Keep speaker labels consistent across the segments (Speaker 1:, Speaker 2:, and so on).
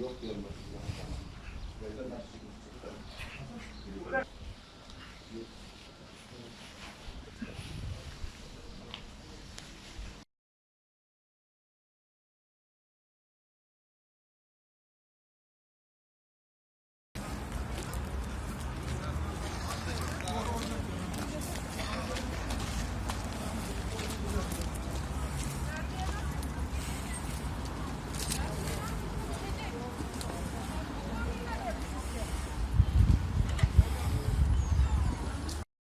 Speaker 1: yok diyorum. Böyle nasıl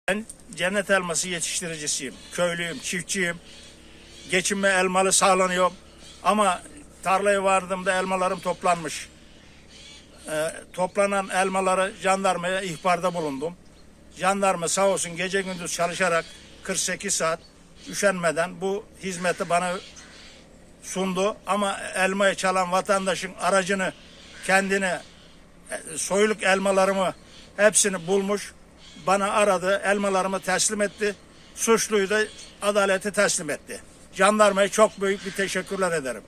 Speaker 1: Ben cennet elması yetiştiricisiyim. Köylüyüm, çiftçiyim. Geçinme elmalı sağlanıyor. Ama tarlaya vardığımda elmalarım toplanmış. Ee, toplanan elmaları jandarmaya ihbarda bulundum. Jandarma sağ olsun gece gündüz çalışarak 48 saat üşenmeden bu hizmeti bana sundu. Ama elmayı çalan vatandaşın aracını kendine e, soyluk elmalarımı hepsini bulmuş. Bana aradı, elmalarımı teslim etti. Suçluyu da adalete teslim etti. Jandarmaya çok büyük bir teşekkürler ederim.